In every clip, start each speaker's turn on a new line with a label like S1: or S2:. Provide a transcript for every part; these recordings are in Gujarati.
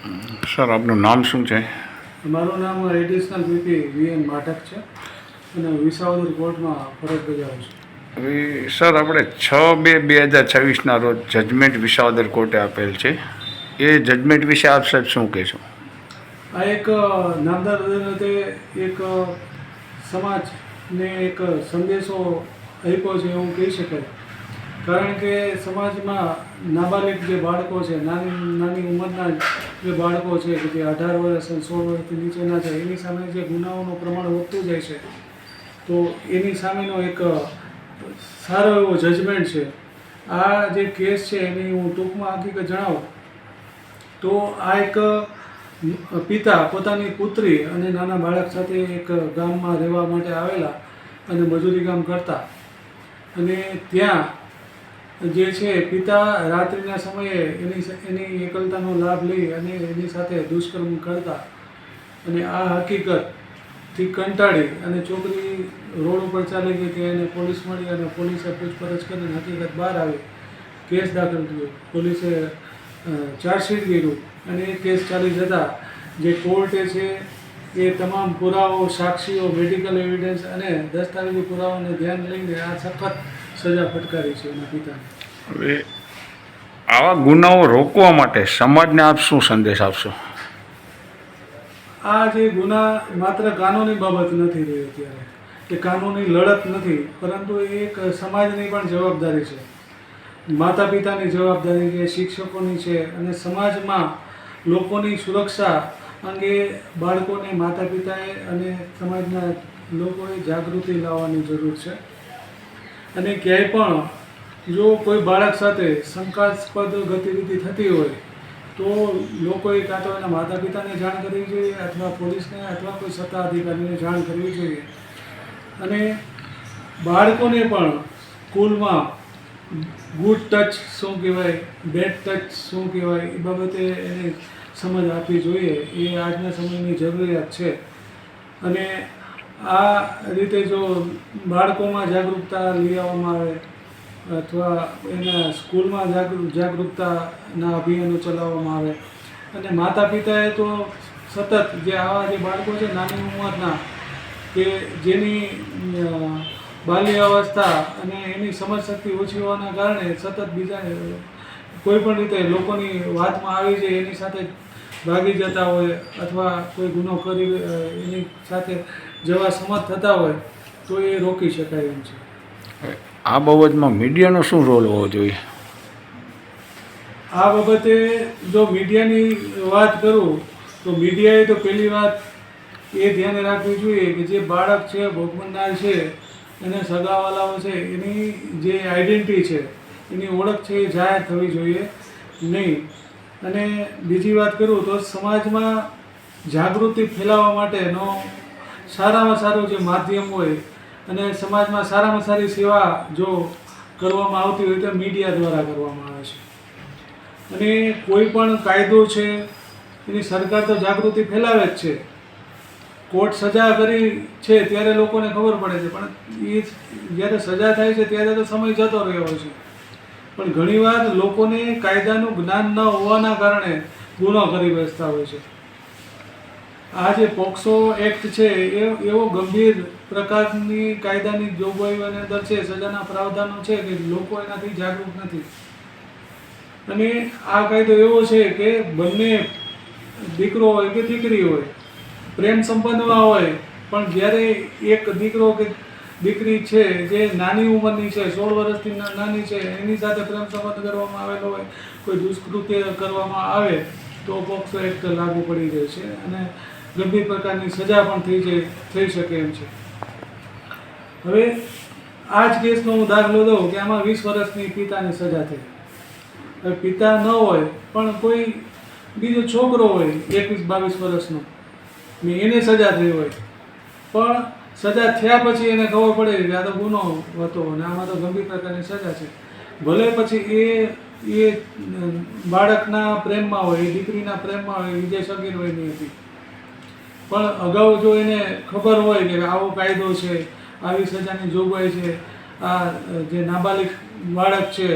S1: સર આપનું નામ શું છે?
S2: મારું નામ એડિશનલ વીપી વીએન માઠક છે અને વિસાવદર કોર્ટમાં ફરજ બજાવું છું.
S1: સર આપણે છ બે બે હજાર છવ્વીસના રોજ જજમેન્ટ વિસાવદર કોર્ટે આપેલ છે. એ જજમેન્ટ વિશે આપ સાહેબ શું કહેશો?
S2: આ એક નામદાર અદાલતે એક સમાજને એક સંદેશો આપ્યો છે એવું કહી શકાય. કારણ કે સમાજમાં નાબાલિક જે બાળકો છે નાની નાની ઉંમરના જે બાળકો છે કે જે અઢાર વર્ષ અને સોળ વર્ષથી નીચેના છે, એની સામે જે ગુનાઓનું પ્રમાણ વધતું જાય છે, તો એની સામેનો એક સારો એવો જજમેન્ટ છે. આ જે કેસ છે એની હું ટૂંકમાં હકીકત જણાવું. તો આ એક પિતા પોતાની પુત્રી અને નાના બાળક સાથે એક ગામમાં રહેવા માટે આવેલા અને મજૂરી કામ કરતા. અને ત્યાં જે છે, પિતા રાત્રિના સમયે એની એની એકલતાનો લાભ લઈ અને એની સાથે દુષ્કર્મ કરતા અને આ હકીકતથી કંટાળી અને છોકરી રોડ ઉપર ચાલી ગઈ કે એને પોલીસ મળી અને પોલીસે પૂછપરછ કરીને હકીકત બહાર આવી, કેસ દાખલ થયો. પોલીસે ચાર્જશીટ કર્યું અને એ કેસ ચાલી જતા જે કોર્ટે છે, એ તમામ પુરાવો, સાક્ષીઓ, મેડિકલ એવિડન્સ અને દસ્તાવેજી પુરાવાને ધ્યાન લઈને આ સખત સજા ફટકારી છે એના પિતાને.
S1: હવે આવા ગુનાઓ રોકવા માટે સમાજને આપ શું સંદેશ આપશો?
S2: આ જે ગુના માત્ર કાનૂની બાબત નથી રહી અત્યારે કે કાનૂની લડત નથી પરંતુ એ એક સમાજની પણ જવાબદારી છે. માતા પિતાની જવાબદારી છે શિક્ષકોની છે અને સમાજમાં લોકોની સુરક્ષા અંગે બાળકોને માતા પિતાએ અને સમાજના લોકોએ જાગૃતિ લાવવાની જરૂર છે. અને ક્યાંય પણ જો કોઈ બાળક સાથે શંકાસ્પદ ગતિવિધિ થતી હોય, તો લોકોએ કાં તો એના માતા પિતાને જાણ કરવી જોઈએ અથવા પોલીસને અથવા કોઈ સત્તા અધિકારીને જાણ કરવી જોઈએ. અને બાળકોને પણ સ્કૂલમાં ગુડ ટચ શું કહેવાય, બેડ ટચ શું કહેવાય, એ બાબતે એને સમજ આપવી જોઈએ. એ આજના સમયની જરૂરિયાત છે. અને આ રીતે જો બાળકોમાં જાગૃતતા લઈ આવવામાં આવે અથવા એના સ્કૂલમાં જાગૃત જાગૃતતાના અભિયાનો ચલાવવામાં આવે. અને માતા પિતાએ તો સતત જે આવા જે બાળકો છે નાની ઉંમરના કે જેની બાલ્ય અવસ્થા અને એની સમજશક્તિ ઓછી હોવાના કારણે સતત બીજા કોઈ પણ રીતે લોકોની વાતમાં આવી જાય એની સાથે ભાગી જતા હોય અથવા કોઈ ગુનો કરી એની સાથે જવા સમત થતા હોય તો એ રોકી શકાય એમ છે.
S1: આ બાબતમાં મીડિયાનો શું રોલ હોવો જોઈએ?
S2: આ બાબતે જો મીડિયાની વાત કરું તો મીડિયાએ તો પહેલી વાત એ ધ્યાને રાખવી જોઈએ કે જે બાળક છે ભોગવનાર છે એને સગાવાલાઓ છે એની જે આઈડેન્ટિટી છે એની ઓળખ છે એ જાહેર થવી જોઈએ નહીં. અને બીજી વાત કરું તો સમાજમાં જાગૃતિ ફેલાવવા માટેનો સારામાં સારું જે માધ્યમ હોય અને સમાજમાં સારામાં સારી સેવા જો કરવામાં આવતી હોય તો મીડિયા દ્વારા કરવામાં આવે છે. અને કોઈ પણ કાયદો છે, એની સરકાર તો જાગૃતિ ફેલાવે જ છે. કોર્ટ સજા કરી છે ત્યારે લોકોને ખબર પડે છે, પણ એ જ્યારે સજા થાય છે ત્યારે તો સમય જતો રહ્યો હોય છે. પણ ઘણીવાર લોકોને કાયદાનું જ્ઞાન ન હોવાના કારણે ગુનો કરી બેસતા હોય છે. આ જે પોક્સો એક્ટ છે, એ એવો ગંભીર પ્રકારની કાયદાની જોગવાઈઓની અંદર છે, સજાના પ્રાવધાનો છે કે લોકો એનાથી જાગૃત નથી. અને આ કાયદો એવો છે કે બંને દીકરો હોય કે દીકરી હોય, પ્રેમ સંબંધમાં હોય, પણ જ્યારે એક દીકરો કે દીકરી છે, જે નાની ઉંમરની છે, સોળ વર્ષથી નાની છે, એની સાથે પ્રેમ સંબંધ કરવામાં આવેલો હોય, કોઈ દુષ્કૃત્ય કરવામાં આવે, તો પોક્સો એક્ટ લાગુ પડી જાય છે. અને ગંભીર પ્રકારની સજા પણ થઈ જાય થઈ શકે એમ છે. હવે આ જ કેસનો હું દાખલો દઉં કે આમાં વીસ વર્ષની પિતાની સજા થઈ. હવે પિતા ન હોય, પણ કોઈ બીજો છોકરો હોય, એકવીસ, બાવીસ વર્ષનો, ને એને સજા થઈ હોય. પણ સજા થયા પછી એને ખબર પડે કે આ તો ગુનો હતો અને આમાં તો ગંભીર પ્રકારની સજા છે. ભલે પછી એ એ બાળકના પ્રેમમાં હોય દીકરીના પ્રેમમાં હોય, વિજય સગીર હોય નહીં હતી પણ અગાઉ જો એને ખબર હોય કે આવો કાયદો છે, આવી સજાની જોગવાઈ છે, આ જે નાબાલિક બાળક છે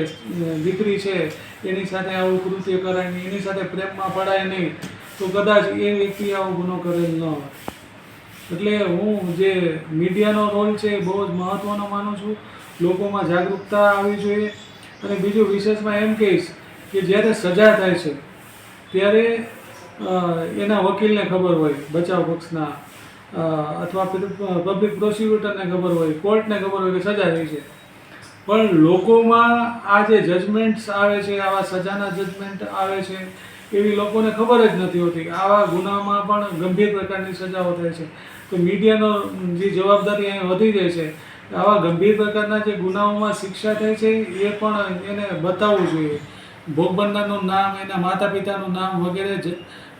S2: દીકરી છે, એની સાથે આવું કૃત્ય કરાય નહીં, એની સાથે પ્રેમમાં પડાય નહીં, તો કદાચ એ વ્યક્તિ આવો ગુનો કરેલ ન હોય. એટલે હું જે મીડિયાનો રોલ છે એ બહુ જ મહત્ત્વનો માનું છું. લોકોમાં જાગૃતતા આવવી જોઈએ. અને બીજું વિશેષમાં એમ કહીશ કે જ્યારે સજા થાય છે, ત્યારે એના વકીલને ખબર હોય, બચાવ પક્ષના અથવા પબ્લિક પ્રોસિક્યુટરને ખબર હોય કોર્ટને ખબર હોય કે સજા થઈ છે. પણ લોકોમાં આ જે જજમેન્ટ્સ આવે છે, આવા સજાના જજમેન્ટ આવે છે, એવી લોકોને ખબર જ નથી હોતી. આવા ગુનામાં પણ ગંભીર પ્રકારની સજાઓ થાય છે. તો મીડિયાનો જે જવાબદારી અહીં વધી જાય છે, આવા ગંભીર પ્રકારના જે ગુનાઓમાં શિક્ષા થાય છે, એ પણ એને બતાવવું જોઈએ. ભોગ બનનારનું નામ, એના માતા પિતાનું નામ વગેરે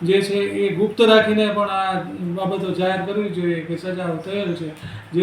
S2: જે છે એ ગુપ્ત રાખીને પણ આ બાબતો જાહેર કરવી જોઈએ કે સજાઓ થયેલ છે.